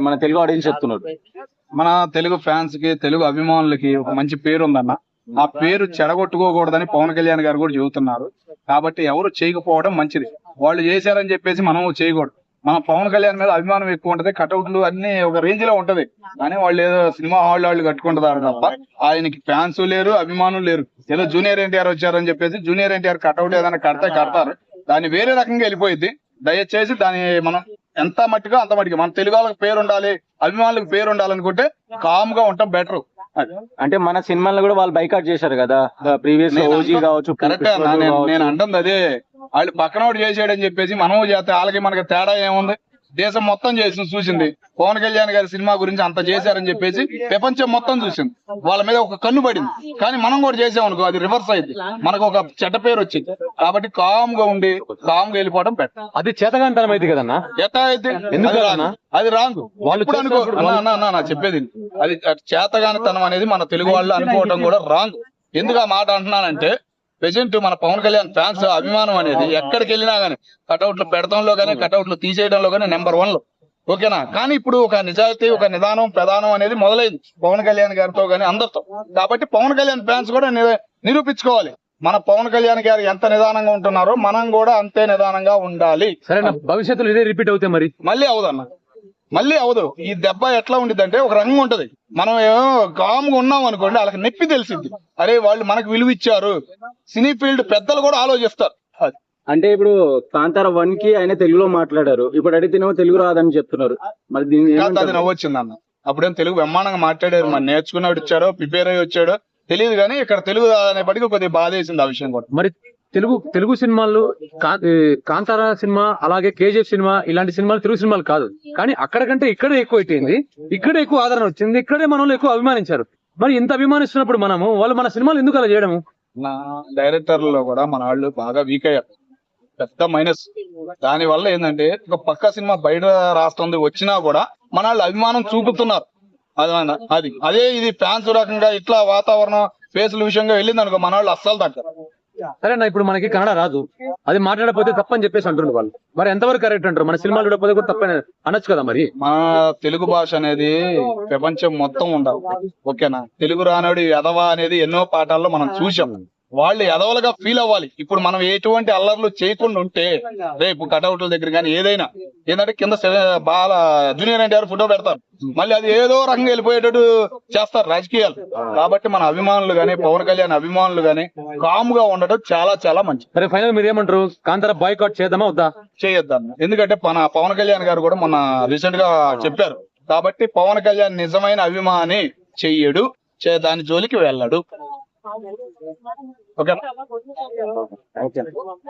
మన తెలుగు ఆడియన్స్ చెప్తున్నారు మన తెలుగు ఫ్యాన్స్కి తెలుగు అభిమానులకి ఒక మంచి పేరు ఉందన్న ఆ పేరు చెడగొట్టుకోకూడదని పవన్ కళ్యాణ్ గారు కూడా చెబుతున్నారు. కాబట్టి ఎవరు చేయకపోవడం మంచిది. వాళ్ళు చేశారని చెప్పేసి మనం చేయకూడదు. మన పవన్ కళ్యాణ్ మీద అభిమానం ఎక్కువ ఉంటది కటౌట్లు అన్ని ఒక రేంజ్లో ఉంటది. కానీ వాళ్ళు ఏదో సినిమా హాల్ వాళ్ళు కట్టుకుంటారు తప్ప ఆయనకి ఫ్యాన్స్ లేరు అభిమానులు లేరు. ఏదో జూనియర్ ఎన్టీఆర్ వచ్చారని చెప్పేసి జూనియర్ ఎన్టీఆర్ కటౌట్ ఏదైనా కడితే కడతారు. దాన్ని వేరే రకంగా వెళ్ళిపోయింది దయచేసి దాని మనం ఎంత మట్టిగా అంత మట్టిగా. మన తెలుగు వాళ్ళకి పేరు ఉండాలి అభిమానులకు పేరు ఉండాలనుకుంటే కామ్గా ఉంటాం బెటర్. అంటే మన సినిమాలను కూడా వాళ్ళు బైకాట్ చేశారు కదా. ప్రీవియస్ ఓజీ కావచ్చు కరెక్టే నేను అంటుంది అదే. వాళ్ళు పక్కన వాడు చేసాడని చెప్పేసి మనము చేస్తే వాళ్ళకి మనకి తేడా ఏముంది? దేశం మొత్తం చేసి చూసింది. పవన్ కళ్యాణ్ గారి సినిమా గురించి అంత చేశారని చెప్పేసి ప్రపంచం మొత్తం చూసింది. వాళ్ళ మీద ఒక కన్ను పడింది. కానీ మనం కూడా చేసాం అనుకో అది రివర్స్ అయింది. మనకు ఒక చెడ్డ పేరు వచ్చింది. కాబట్టి కామ్గా ఉండి కామ్గా వెళ్ళిపోవడం బెటర్ అది చేతగాంతనం అయితే కదన్నా? ఎట్లా అయితే అది? రాంగ్. వాళ్ళు నా చెప్పేది. అది చేతగానితనం అనేది మన తెలుగు వాళ్ళు అనుకోవడం కూడా రాంగ్. ఎందుకు ఆ మాట అంటున్నానంటే ప్రెసెంట్ మన పవన్ కళ్యాణ్ ఫ్యాన్స్ అభిమానం అనేది ఎక్కడికి వెళ్ళినా గానీ కటౌట్లు పెడతంలో గానీ కటౌట్లు తీసేయడంలో గానీ నెంబర్ వన్లో. ఓకేనా? కానీ ఇప్పుడు ఒక నిజాయితీ ఒక నిదానం ప్రధానం అనేది మొదలైంది పవన్ కళ్యాణ్ గారితో గానీ అందరితో. కాబట్టి పవన్ కళ్యాణ్ ఫ్యాన్స్ కూడా నిరూపించుకోవాలి. మన పవన్ కళ్యాణ్ గారు ఎంత నిదానంగా ఉంటున్నారో మనం కూడా అంతే నిదానంగా ఉండాలి. సరేనా? భవిష్యత్తులో ఇదే రిపీట్ అవుతాయి మరి? మళ్ళీ అవదన్న. మళ్ళీ అవదు ఈ దెబ్బ ఎట్లా ఉండిద్దంటే ఒక రంగు ఉంటది. మనం ఏమో కామ్గా ఉన్నాం అనుకోండి వాళ్ళకి నొప్పి తెలిసింది అరే వాళ్ళు మనకు విలువ ఇచ్చారు సినీ ఫీల్డ్ పెద్దలు కూడా ఆలోచిస్తారు. అంటే ఇప్పుడు కాంతార వన్కి ఆయన తెలుగులో మాట్లాడారు. ఇప్పుడు అడిగితేనేమో తెలుగు రాదని చెప్తున్నారు. మరి అది ఏమంటారు? నవ్వొచ్చింది అన్న. అప్పుడేం తెలుగు బ్రహ్మాండంగా మాట్లాడారు. మరి నేర్చుకున్నాడు ఇచ్చారో ప్రిపేర్ అయ్యి వచ్చాడో తెలియదు కానీ ఇక్కడ తెలుగు అనేప్పటికీ కొద్దిగా బాధ వేసింది ఆ విషయం కూడా. మరి తెలుగు తెలుగు సినిమాలు కా- కాంతార సినిమా అలాగే కేజీఎఫ్ సినిమా ఇలాంటి సినిమాలు తెలుగు సినిమాలు కాదు. కానీ అక్కడ కంటే ఇక్కడే ఎక్కువ అయిపోయింది. ఇక్కడే ఎక్కువ ఆదరణ వచ్చింది. ఇక్కడే మన ఎక్కువ అభిమానించారు. మరి ఇంత అభిమానిస్తున్నప్పుడు మనము వాళ్ళు మన సినిమాలు ఎందుకు అలా చేయడము? నా డైరెక్టర్లలో కూడా మన వాళ్ళు బాగా వీక్ అయ్యారు. పెద్ద మైనస్. దాని వల్ల ఏంటంటే ఒక పక్క సినిమా బయట రాష్ట్రం వచ్చినా కూడా మన వాళ్ళు అభిమానం చూపుతున్నారు. అది అది. అదే ఇది ఫ్యాన్స్ రకంగా ఇట్లా వాతావరణం ఫేస్ల విషయంగా వెళ్ళింది అనుకో మన వాళ్ళు అస్సలు తగ్గరు. సరేనా ఇప్పుడు మనకి కన్నడ రాదు. అది మాట్లాడకపోతే తప్పని చెప్పేసి అంటుండ్రు వాళ్ళు. మరి ఎంతవరకు కరెక్ట్ అంటారు? మన సినిమాలు చూడకపోతే కూడా తప్పని అనొచ్చు కదా మరి? మన తెలుగు భాష అనేది ప్రపంచం మొత్తం ఉండాలి. ఓకేనా? తెలుగు రానోడి ఎదవ అనేది ఎన్నో పాఠాల్లో మనం చూసాం వాళ్ళు ఎదవలుగా ఫీల్ అవ్వాలి. ఇప్పుడు మనం ఎటువంటి అల్లర్లు చేయకుండా ఉంటే రేపు కటౌట్ల దగ్గర కానీ ఏదైనా ఏంటంటే కింద బాల జూనియర్ ఎన్టీఆర్ ఫోటో పెడతారు. మళ్ళీ అది ఏదో రకంగా వెళ్ళిపోయేటట్టు చేస్తారు రాజకీయాలు. కాబట్టి మన అభిమానులు గాని పవన్ కళ్యాణ్ అభిమానులు గాని కామ్గా ఉండటం చాలా చాలా మంచిది. సరే ఫైనల్ మీరు ఏమంటారు కాంతార బాయ్కాట్ చేద్దామా వద్దా? చేయొద్దన్న. ఎందుకంటే మన పవన్ కళ్యాణ్ గారు కూడా మొన్న రీసెంట్గా చెప్పారు. కాబట్టి పవన్ కళ్యాణ్ నిజమైన అభిమాని చెయ్యడు చే- దాని జోలికి వెళ్ళడు. ఓకే.